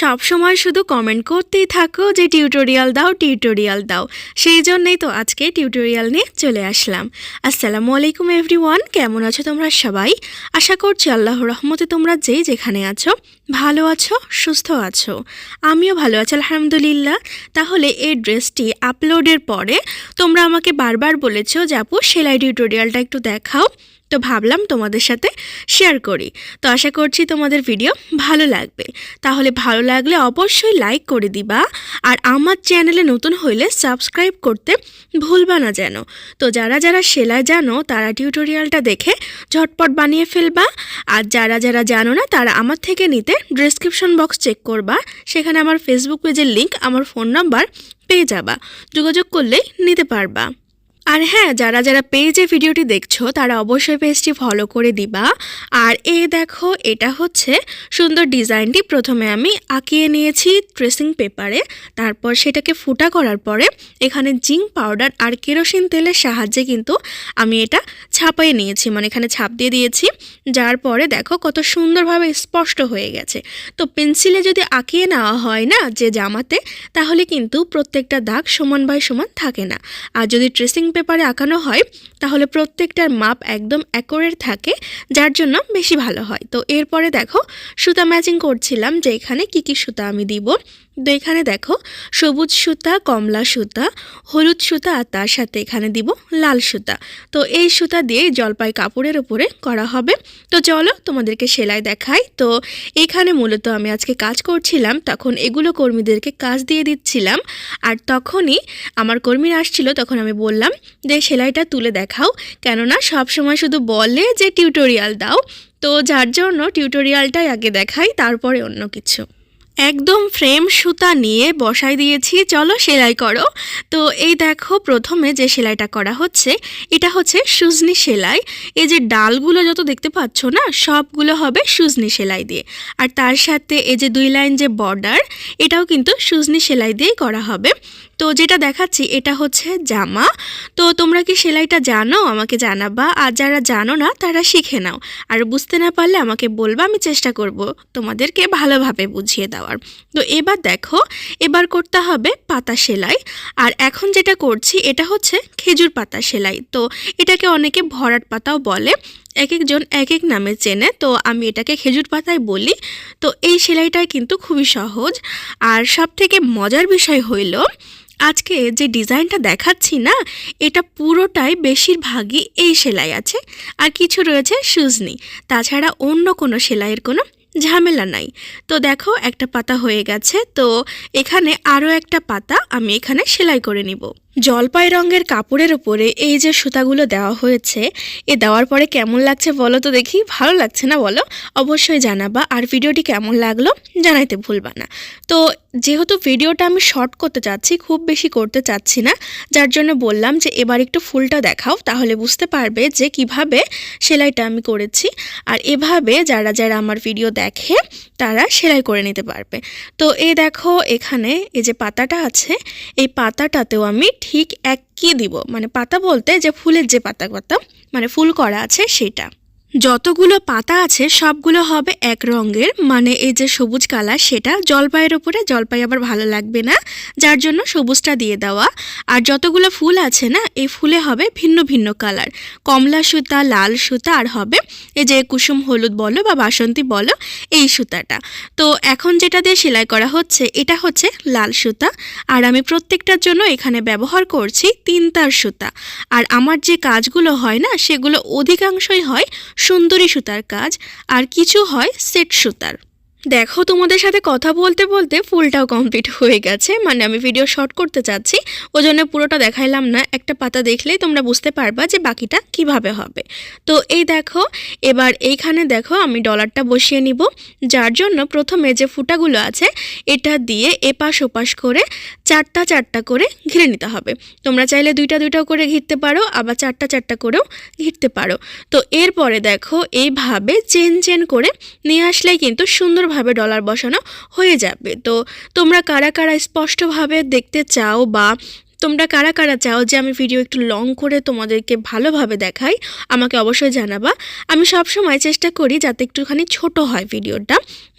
সব সময় শুধু কমেন্ট করতেই থাকো যে টিউটোরিয়াল দাও টিউটোরিয়াল দাও। সেই জন্যই তো আজকে টিউটোরিয়াল নিয়ে চলে আসলাম। আসসালামু আলাইকুম এভরিওয়ান কেমন আছো তোমরা সবাই? আশা করছি আল্লাহ রহমতে তোমরা যেই যেখানে আছো ভালো আছো? সুস্থ আছো? আমিও ভালো আছি, আলহামদুলিল্লাহ। তাহলে এই ড্রেসটি আপলোডের পরে তোমরা আমাকে বারবার বলেছ যে, আপু, সেলাই টিউটোরিয়ালটা একটু দেখাও। তো ভাবলাম তোমাদের সাথে শেয়ার করি। তো আশা করছি তোমাদের ভিডিও ভালো লাগবে। তাহলে ভালো লাগলে অবশ্যই লাইক করে দিবা আর আমার চ্যানেলে নতুন হইলে সাবস্ক্রাইব করতে ভুলবা না যেন। তো যারা যারা সেলাই জানো, তারা টিউটোরিয়ালটা দেখে ঝটপট বানিয়ে ফেলবা। আর যারা যারা জানো না, তারা আমার থেকে নিতে ডিসক্রিপশন বক্স চেক করবা, সেখানে আমার ফেসবুক পেজের লিঙ্ক আমার ফোন নাম্বার পেয়ে যাবা। যোগাযোগ করলেই নিতে পারবা। আর হ্যাঁ যারা যারা পেজে ভিডিওটি দেখছ, তারা অবশ্যই পেজটি ফলো করে দিবা। আর এই দেখো, এটা হচ্ছে সুন্দর ডিজাইনটি। প্রথমে আমি আঁকিয়ে নিয়েছি ট্রেসিং পেপারে তারপর সেটাকে ফুটা করার পরে এখানে জিঙ্ক পাউডার আর কেরোসিন তেলের সাহায্যে কিন্তু আমি এটা ছাপাইয়ে নিয়েছি। মানে এখানে ছাপ দিয়ে দিয়েছি। যার পরে দেখো, কত সুন্দরভাবে স্পষ্ট হয়ে গেছে। তো পেন্সিলে যদি আঁকিয়ে নেওয়া হয় না যে জামাতে, তাহলে কিন্তু প্রত্যেকটা দাগ সমান বাই সমান থাকে না। আর যদি ট্রেসিং পেপারে আঁকানো হয়, তাহলে প্রত্যেকটার মাপ একদম অ্যাকোরেট থাকে, যার জন্য বেশি ভালো হয়। তো এরপরে দেখো, সুতা ম্যাচিং করছিলাম যে এখানে কী কী সুতা আমি দিব। তো এখানে দেখো, সবুজ সুতা, কমলা সুতা, হলুদ সুতা আর তার সাথে এখানে দিব লাল সুতা। তো এই সুতা দিয়ে জলপাই কাপড়ের উপরে করা হবে। তো চলো তোমাদেরকে সেলাই দেখাই। তো এখানে মূলত আমি আজকে কাজ করছিলাম, তখন এগুলো কর্মীদেরকে কাজ দিয়ে দিচ্ছিলাম। আর তখনই আমার কর্মীরা আসছিল, তখন আমি বললাম যে সেলাইটা তুলে দেখাও। কেননা সব সময় শুধু বলে যে, টিউটোরিয়াল দাও। তো যার জন্য টিউটোরিয়ালটাই আগে দেখাই, তারপরে অন্য কিছু। একদম ফ্রেম সুতা নিয়ে বসাই দিয়েছি। চলো সেলাই করো। তো এই দেখো প্রথমে যে সেলাইটা করা হচ্ছে, এটা হচ্ছে সুজনি সেলাই। এই যে ডালগুলো যত দেখতে পাচ্ছ না, সবগুলো হবে সুজনি সেলাই দিয়ে। আর তার সাথে এই যে দুই লাইন যে বর্ডার, এটাও কিন্তু সুজনি সেলাই দিয়েই করা হবে। তো যেটা দেখাচ্ছি, এটা হচ্ছে জামা। তো তোমরা কি সেলাইটা জানো? আমাকে জানাবা। আর যারা জানো না, তারা শিখে নাও। আর বুঝতে না পারলে আমাকে বলবা, আমি চেষ্টা করব তোমাদেরকে ভালোভাবে বুঝিয়ে দেওয়ার। তো এবার দেখো, এবার করতে হবে পাতা সেলাই। আর এখন যেটা করছি, এটা হচ্ছে খেজুর পাতা সেলাই। তো এটাকে অনেকে ভরাট পাতাও বলে এক একজন এক এক নামে চেনে। তো আমি এটাকে খেজুর পাতায় বলি। তো এই সেলাইটাই কিন্তু খুবই সহজ। আর সব থেকে মজার বিষয় হইল, আজকে যে ডিজাইনটা দেখাচ্ছি না, এটা পুরোটাই বেশিরভাগই এই সেলাই আছে। আর কিছু রয়েছে সুজনি। তাছাড়া অন্য কোনো সেলাইয়ের কোনো ঝামেলা নাই। তো দেখো, একটা পাতা হয়ে গেছে, তো এখানে আরও একটা পাতা আমি এখানে সেলাই করে নিব। জলপাই রঙের কাপড়ের উপরে এই যে সুতাগুলো দেওয়া হয়েছে, এ দেওয়ার পরে কেমন লাগছে বলো তো দেখি? ভালো লাগছে না বলো? অবশ্যই জানাবা। আর ভিডিওটি কেমন লাগল জানাইতে ভুলবা না। তো যেহেতু ভিডিওটা আমি শর্ট করতে চাচ্ছি, খুব বেশি করতে চাচ্ছি না, যার জন্য বললাম যে এবার একটু ফুলটা দেখাও, তাহলে বুঝতে পারবে যে কীভাবে সেলাইটা আমি করেছি। আর এভাবে যারা যারা আমার ভিডিও দেখে, তারা সেলাই করে নিতে পারবে। তো এই দেখো এখানে এই যে পাতাটা আছে, এই পাতাটাতেও আমি ঠিক একই দিব। মানে পাতা বলতে যে ফুলের যে পাতা কথা মানে ফুল করা আছে সেটা। যতগুলো পাতা আছে, সবগুলো হবে এক রঙের। মানে এই যে সবুজ কালার, সেটা জলপাইয়ের ওপরে জলপাই আবার ভালো লাগবে না, যার জন্য সবুজটা দিয়ে দেওয়া। আর যতগুলো ফুল আছে না, এই ফুলে হবে ভিন্ন ভিন্ন কালার। কমলা সুতা, লাল সুতা, আর হবে এই যে কুসুম, হলুদ বলো বা বাসন্তী বলো, এই সুতাটা। তো এখন যেটা দিয়ে সেলাই করা হচ্ছে, এটা হচ্ছে লাল সুতা। আর আমি প্রত্যেকটার জন্য এখানে ব্যবহার করছি তিন তার সুতা। আর আমার যে কাজগুলো হয় না, সেগুলো অধিকাংশই হয় সুন্দরী সুতার কাজ আর কিছু হয় সেট সুতার। দেখো, তোমাদের সাথে কথা বলতে বলতে ফুলটাও কমপ্লিট হয়ে গেছে। মানে আমি ভিডিও শর্ট করতে চাচ্ছি। ওই জন্য পুরোটা দেখাইলাম না, একটা পাতা দেখলেই তোমরা বুঝতে পারবা যে বাকিটা কীভাবে হবে। তো এই দেখো, এবার এইখানে দেখো, আমি ডলারটা বসিয়ে নিব। যার জন্য প্রথমে যে ফুটাগুলো আছে, এটা দিয়ে এপাশ ওপাশ করে চারটা চারটা করে ঘিরে নিতে হবে। তোমরা চাইলে দুইটা দুইটা করে ঘিরতে পারো, আবার চারটা চারটা করেও ঘিরতে পারো। তো এরপরে দেখো, এইভাবে চেন চেন করে নিয়ে আসলেই কিন্তু সুন্দরভাবে ডলার বসানো হয়ে যাবে। তো তোমরা কারা কারা স্পষ্টভাবে দেখতে চাও বা তোমরা কারা কারা চাও যে আমি ভিডিও একটু লং করে তোমাদেরকে ভালোভাবে দেখাই, আমাকে অবশ্যই জানাবা। আমি সব সময় চেষ্টা করি যাতে একটুখানি ছোট হয় ভিডিওটা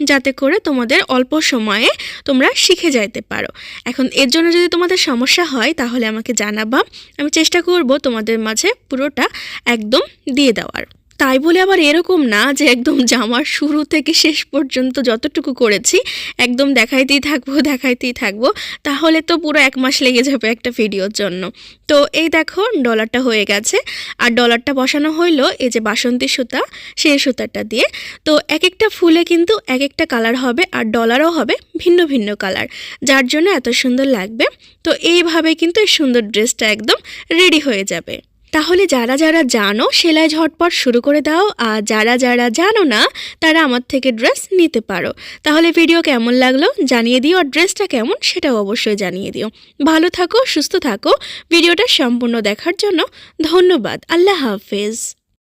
যাতে করে তোমাদের অল্প সময়ে তোমরা শিখে যাইতে পারো। এখন এর জন্য যদি তোমাদের সমস্যা হয়, তাহলে আমাকে জানাবা। আমি চেষ্টা করব তোমাদের মাঝে পুরোটা একদম দিয়ে দেওয়ার। তাই বলে আবার এরকম না যে একদম জামার শুরু থেকে শেষ পর্যন্ত যতটুকু করেছি, একদম দেখাইতেই থাকব দেখাইতেই থাকব। তাহলে তো পুরো এক মাস লেগে যাবে একটা ভিডিওর জন্য। তো এই দেখো, ডলারটা হয়ে গেছে। আর ডলারটা বসানো হইল এই যে বাসন্তী সুতা, সেই সুতাটা দিয়ে। তো এক একটা ফুলে কিন্তু এক একটা কালার হবে আর ডলারও হবে ভিন্ন ভিন্ন কালার। যার জন্য এত সুন্দর লাগবে। তো এইভাবে কিন্তু এই সুন্দর ড্রেসটা একদম রেডি হয়ে যাবে। তাহলে যারা যারা জানো, সেলাই ঝটপট শুরু করে দাও, আর যারা যারা জানো না, তারা আমার থেকে ড্রেস নিতে পারো। তাহলে ভিডিও কেমন লাগল জানিয়ে দিও, আর ড্রেসটা কেমন সেটাও অবশ্যই জানিয়ে দিও। ভালো থাকো, সুস্থ থাকো, ভিডিওটা সম্পূর্ণ দেখার জন্য ধন্যবাদ। আল্লাহ হাফেজ।